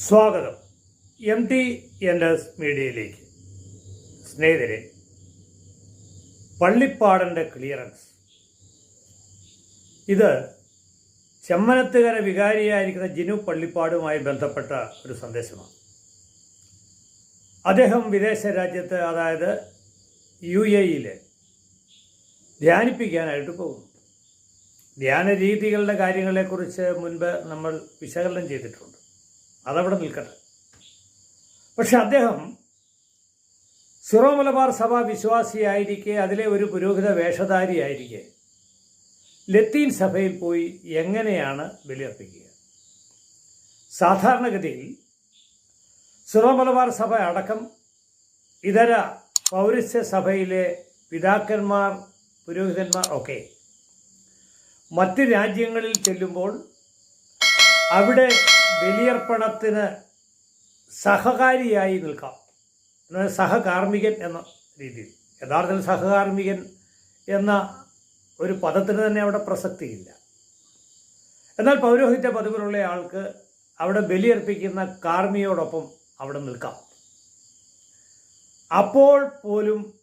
സ്വാഗതം. M T enters മീഡിയയിലേക്ക്. സ്നേഹിതരെ പള്ളിപ്പാടന്റെ ക്ലിയറൻസ്. ഇത് ചെമ്മനത്തുകര വികാരിയായിരിക്കുന്ന ജിനു പള്ളിപ്പാടുമായി ബന്ധപ്പെട്ട ഒരു സന്ദേശമാണ്. അദ്ദേഹം വിദേശ രാജ്യത്ത് അതായത് യു എ ഇയിൽ ധ്യാനിപ്പിക്കാനായിട്ട് പോകുന്നു. ധ്യാന രീതികളുടെ കാര്യങ്ങളെക്കുറിച്ച് മുൻപ് നമ്മൾ വിശകലനം ചെയ്തിട്ടുണ്ട്. അതവിടെ നിൽക്കട്ടെ. പക്ഷെ അദ്ദേഹം സിറോ മലബാർ സഭ വിശ്വാസിയായിരിക്കെ അതിലെ ഒരു പുരോഹിത വേഷധാരിയായിരിക്കെ ലത്തീൻ സഭയിൽ പോയി എങ്ങനെയാണ് ബലിയർപ്പിക്കുക? സാധാരണഗതിയിൽ സിറോ മലബാർ സഭ അടക്കം ഇതര പൗരസ്യ സഭയിലെ പിതാക്കന്മാർ പുരോഹിതന്മാർ ഒക്കെ മറ്റ് രാജ്യങ്ങളിൽ ചെല്ലുമ്പോൾ അവിടെ ബലിയർപ്പണത്തിന് സഹകാരിയായി നിൽക്കാം. സഹകാർമ്മികൻ എന്ന രീതിയിൽ. യഥാർത്ഥത്തിൽ സഹകാർമ്മികൻ എന്ന ഒരു പദത്തിന് തന്നെ അവിടെ പ്രസക്തിയില്ല. എന്നാൽ പൗരോഹിത്യ പതിവിലുള്ള ആൾക്ക് അവിടെ ബലിയർപ്പിക്കുന്ന കാർമ്മിയോടൊപ്പം അവിടെ നിൽക്കാം. അപ്പോൾ പോലും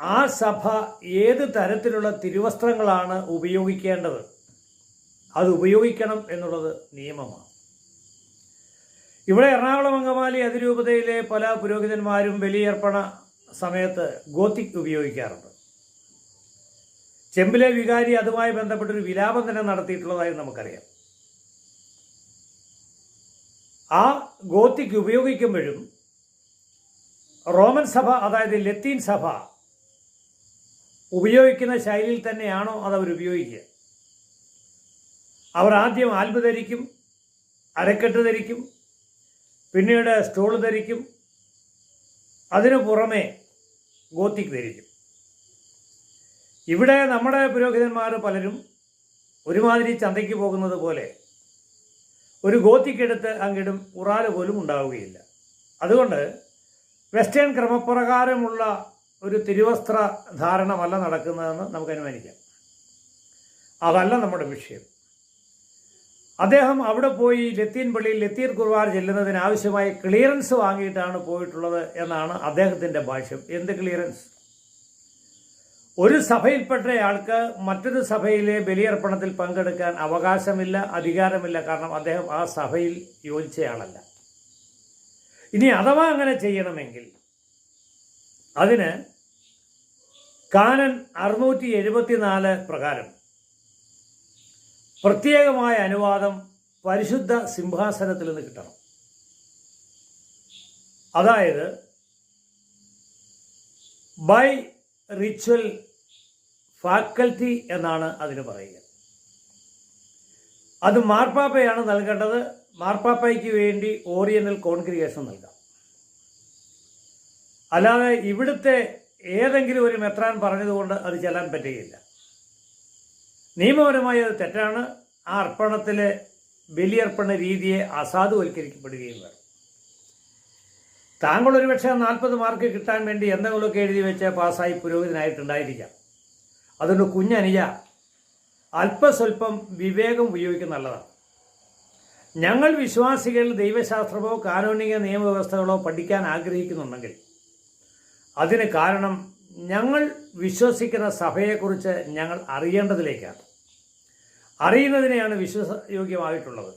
ആ സഭ ഏത് തരത്തിലുള്ള തിരുവസ്ത്രങ്ങളാണ് ഉപയോഗിക്കേണ്ടത്? അത് ഉപയോഗിക്കണം എന്നുള്ളത് നിയമമാണ്. ഇവിടെ എറണാകുളം അങ്കമാലി അതിരൂപതയിലെ പല പുരോഹിതന്മാരും ബലിയർപ്പണ സമയത്ത് ഗോത്തിക് ഉപയോഗിക്കാറുണ്ട്. ചെമ്പിലെ വികാരി അതുമായി ബന്ധപ്പെട്ടൊരു വിലാപം തന്നെ നടത്തിയിട്ടുള്ളതായി നമുക്കറിയാം. ആ ഗോത്തിക് ഉപയോഗിക്കുമ്പോഴും റോമൻ സഭ അതായത് ലത്തീൻ സഭ ഉപയോഗിക്കുന്ന ശൈലിയിൽ തന്നെയാണോ അത് അവർ അവർ ആദ്യം ആൽബ് ധരിക്കും അരക്കെട്ട് ധരിക്കും പിന്നീട് സ്റ്റോൾ ധരിക്കും. അതിനു പുറമെ ഗോത്തിക് ധരിക്കും. ഇവിടെ നമ്മുടെ പുരോഹിതന്മാർ പലരും ഒരുമാതിരി ചന്തയ്ക്ക് പോകുന്നത് പോലെ ഒരു ഗോത്തിക്കെടുത്ത് അങ്ങിടും ഉറാൽ പോലും ഉണ്ടാവുകയില്ല. അതുകൊണ്ട് വെസ്റ്റേൺ ക്രമപ്രകാരമുള്ള ഒരു തിരുവസ്ത്ര ധാരണമല്ല നടക്കുന്നതെന്ന് നമുക്ക് അനുമാനിക്കാം. അതല്ല നമ്മുടെ വിഷയം. അദ്ദേഹം അവിടെ പോയി ലത്തീൻ പള്ളിയിൽ ലത്തീൻ കുർബാന ചെല്ലുന്നതിന് ആവശ്യമായ ക്ലിയറൻസ് വാങ്ങിയിട്ടാണ് പോയിട്ടുള്ളത് എന്നാണ് അദ്ദേഹത്തിന്റെ ഭാഷ്യം. എന്ത് ക്ലിയറൻസ്? ഒരു സഭയിൽപ്പെട്ടയാൾക്ക് മറ്റൊരു സഭയിലെ ബലിയർപ്പണത്തിൽ പങ്കെടുക്കാൻ അവകാശമില്ല അധികാരമില്ല. കാരണം അദ്ദേഹം ആ സഭയിൽ യോജിച്ചയാളല്ല. ഇനി അഥവാ അങ്ങനെ ചെയ്യണമെങ്കിൽ അതിന് കാനൻ അറുന്നൂറ്റി എഴുപത്തിനാല് പ്രകാരം പ്രത്യേകമായ അനുവാദം പരിശുദ്ധ സിംഹാസനത്തിൽ നിന്ന് കിട്ടണം. അതായത് ബൈ റിച്വൽ ഫാക്കൽറ്റി എന്നാണ് അതിന് പറയുക. അത് മാർപ്പാപ്പയാണ് നൽകേണ്ടത്. മാർപ്പാപ്പയ്ക്ക് വേണ്ടി ഓറിയന്റൽ കോൺഗ്രിഗേഷൻ നൽകാം. അല്ലാതെ ഇവിടുത്തെ ഏതെങ്കിലും ഒരു മെത്രാൻ പറഞ്ഞതുകൊണ്ട് അത് ചെല്ലാൻ പറ്റുകയില്ല. നിയമപരമായി അത് തെറ്റാണ് ആ അർപ്പണത്തിലെ ബലിയർപ്പണ രീതിയെ അസാധുവൽക്കരിക്കപ്പെടുകയും വേണം. താങ്കൾ ഒരുപക്ഷെ നാൽപ്പത് മാർക്ക് കിട്ടാൻ വേണ്ടി എന്തെങ്കിലുമൊക്കെ എഴുതി വെച്ച് പാസ്സായി പുരോഹിതനായിട്ടുണ്ടായിരിക്കാം. അതുകൊണ്ട് കുഞ്ഞനിജ അല്പസ്വല്പം വിവേകം ഉപയോഗിക്കുന്ന നല്ലതാണ്. ഞങ്ങൾ വിശ്വാസികൾ ദൈവശാസ്ത്രമോ കാനോനിക നിയമവ്യവസ്ഥകളോ പഠിക്കാൻ ആഗ്രഹിക്കുന്നുണ്ടെങ്കിൽ അതിന് കാരണം ഞങ്ങൾ വിശ്വസിക്കുന്ന സഭയെക്കുറിച്ച് ഞങ്ങൾ അറിയേണ്ടതിലേക്കാണ്. അറിയുന്നതിനെയാണ് വിശ്വാസയോഗ്യമായിട്ടുള്ളത്.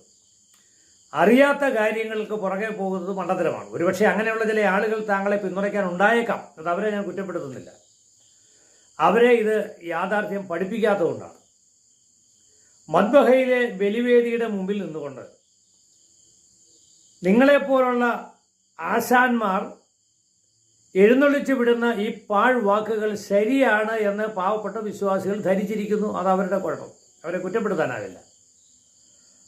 അറിയാത്ത കാര്യങ്ങൾക്ക് പുറകെ പോകുന്നത് മണ്ടത്തരമാണ്. ഒരുപക്ഷെ അങ്ങനെയുള്ള ചില ആളുകൾ താങ്കളെ പിന്തുണയ്ക്കാൻ ഉണ്ടായേക്കാം. അത് അവരെ ഞാൻ കുറ്റപ്പെടുത്തുന്നില്ല. അവരെ ഇത് യാഥാർത്ഥ്യം പഠിപ്പിക്കാത്തതുകൊണ്ടാണ്. മദ്ബഹയിലെ ബലിവേദിയുടെ മുമ്പിൽ നിന്നുകൊണ്ട് നിങ്ങളെപ്പോലുള്ള ആശാന്മാർ എഴുന്നള്ളിച്ചു വിടുന്ന ഈ പാഴ് വാക്കുകൾ ശരിയാണ് എന്ന് പാവപ്പെട്ട വിശ്വാസികൾ ധരിച്ചിരിക്കുന്നു. അത് അവരുടെ കുഴപ്പം. അവരെ കുറ്റപ്പെടുത്താനാവില്ല.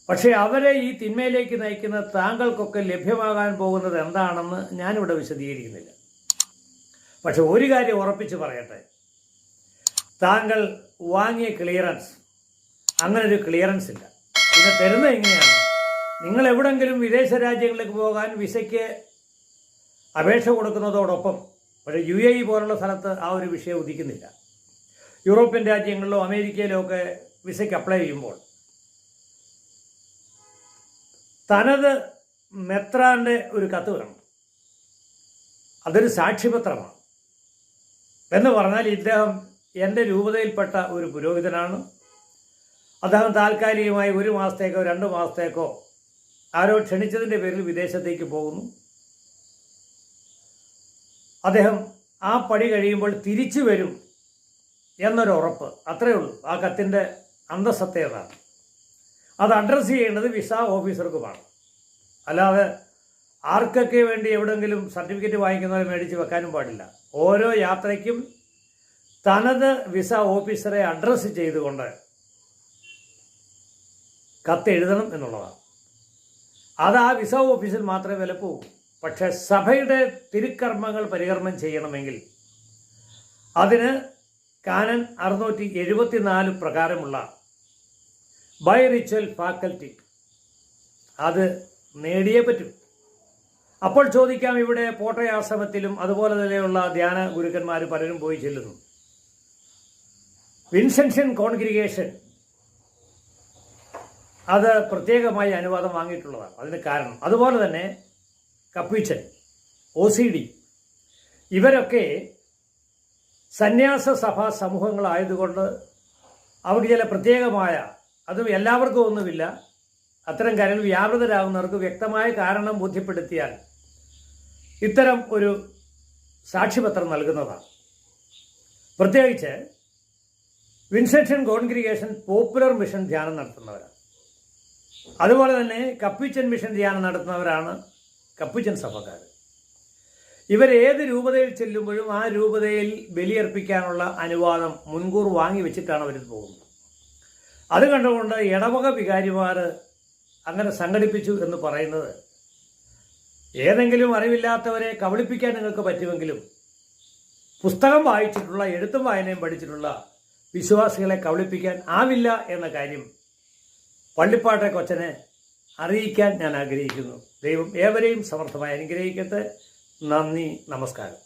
പക്ഷേ അവരെ ഈ തിന്മയിലേക്ക് നയിക്കുന്ന താങ്കൾക്കൊക്കെ ലഭ്യമാകാൻ പോകുന്നത് എന്താണെന്ന് ഞാനിവിടെ വിശദീകരിക്കുന്നില്ല. പക്ഷെ ഒരു കാര്യം ഉറപ്പിച്ച് പറയട്ടെ. താങ്കൾ വാങ്ങിയ ക്ലിയറൻസ് അങ്ങനെ ഒരു ക്ലിയറൻസ് ഇല്ല. പിന്നെ തരുന്നത് എങ്ങനെയാണ്? നിങ്ങൾ എവിടെങ്കിലും വിദേശ രാജ്യങ്ങളിലേക്ക് പോകാൻ വിസയ്ക്ക് അപേക്ഷ കൊടുക്കുന്നതോടൊപ്പം പക്ഷേ യു എ ഇ പോലുള്ള സ്ഥലത്ത് ആ ഒരു വിഷയം ഉദിക്കുന്നില്ല. യൂറോപ്യൻ രാജ്യങ്ങളിലോ അമേരിക്കയിലോ ഒക്കെ വിസയ്ക്ക് അപ്ലൈ ചെയ്യുമ്പോൾ തനത് മെത്രാന്റെ ഒരു കത്ത് വേണം. അതൊരു സാക്ഷിപത്രമാണ്. എന്ന് പറഞ്ഞാൽ ഇദ്ദേഹം എന്റെ രൂപതയിൽപ്പെട്ട ഒരു പുരോഹിതനാണ്. അദ്ദേഹം താൽക്കാലികമായി ഒരു മാസത്തേക്കോ രണ്ട് മാസത്തേക്കോ ആരോ ക്ഷണിച്ചതിന്റെ പേരിൽ വിദേശത്തേക്ക് പോകുന്നു. അദ്ദേഹം ആ പടി കഴിയുമ്പോൾ തിരിച്ചു വരും എന്നൊരു ഉറപ്പ് അത്രയേ ഉള്ളൂ. ആ കത്തിന്റെ അന്തസത്യതാണ് അത് അഡ്രസ്സ് ചെയ്യേണ്ടത് വിസ ഓഫീസർക്കുമാണ് അല്ലാതെ ആർക്കൊക്കെ വേണ്ടി എവിടെയെങ്കിലും സർട്ടിഫിക്കറ്റ് വാങ്ങിക്കുന്നവരെ മേടിച്ച് വെക്കാനും പാടില്ല. ഓരോ യാത്രയ്ക്കും തനത് വിസ ഓഫീസറെ അഡ്രസ്സ് ചെയ്തുകൊണ്ട് കത്ത് എഴുതണം എന്നുള്ളതാണ്. അത് ആ വിസ ഓഫീസിൽ മാത്രമേ വിലപ്പോകൂ പക്ഷേ സഭയുടെ തിരുക്കർമ്മങ്ങൾ പരികർമ്മം ചെയ്യണമെങ്കിൽ അതിന് കാനൻ അറുന്നൂറ്റി എഴുപത്തിനാല് പ്രകാരമുള്ള ബൈ റിച്വൽ ഫാക്കൽറ്റി. അത് നേടിയേ പറ്റും. അപ്പോൾ ചോദിക്കാം ഇവിടെ പോട്ടയാശ്രമത്തിലും അതുപോലെ തന്നെയുള്ള ധ്യാന ഗുരുക്കന്മാർ പലരും പോയി ചെല്ലുന്നു. വിൻസെൻഷൻ കോൺഗ്രിഗേഷൻ അത് പ്രത്യേകമായി അനുവാദം വാങ്ങിയിട്ടുള്ളതാണ്. അതിന് കാരണം. അതുപോലെ തന്നെ കപ്പീച്ചൻ ഒ സി ഡി. ഇവരൊക്കെ സന്യാസ സഭാ സമൂഹങ്ങളായതുകൊണ്ട് അവർക്ക് ചില പ്രത്യേകമായ അതും എല്ലാവർക്കും ഒന്നുമില്ല. അത്തരം കാര്യങ്ങൾ വ്യാപൃതരാകുന്നവർക്ക് വ്യക്തമായ കാരണം ബോധ്യപ്പെടുത്തിയാൽ ഇത്തരം ഒരു സാക്ഷ്യപത്രം നൽകുന്നതാണ്. പ്രത്യേകിച്ച് വിൻസെൻഷൻ കോൺഗ്രിഗേഷൻ പോപ്പുലർ മിഷൻ ധ്യാനം നടത്തുന്നവരാണ്. അതുപോലെ തന്നെ കപ്പിച്ചൻ മിഷൻ ധ്യാനം നടത്തുന്നവരാണ് കപ്പിച്ചൻ സഭക്കാർ ഇവർ ഏത് രൂപതയിൽ ചെല്ലുമ്പോഴും ആ രൂപതയിൽ ബലിയർപ്പിക്കാനുള്ള അനുവാദം മുൻകൂർ വാങ്ങി വെച്ചിട്ടാണ് അവരിത് പോകുന്നത്. അത് കണ്ടുകൊണ്ട് ഇടവക വികാരിമാർ അങ്ങനെ സംഘടിപ്പിച്ചു എന്ന് പറയുന്നത് ഏതെങ്കിലും അറിവില്ലാത്തവരെ കബളിപ്പിക്കാൻ നിങ്ങൾക്ക് പറ്റുമെങ്കിലും പുസ്തകം വായിച്ചിട്ടുള്ള എഴുത്തും വായനയും പഠിച്ചിട്ടുള്ള വിശ്വാസികളെ കബളിപ്പിക്കാൻ ആവില്ല എന്ന കാര്യം പള്ളിപ്പാട്ടെ കൊച്ചനെ അറിയിക്കാൻ ഞാൻ ആഗ്രഹിക്കുന്നു. ദൈവം ഏവരെയും സമർത്ഥമായി അനുഗ്രഹിക്കട്ടെ. നന്ദി നമസ്കാരം.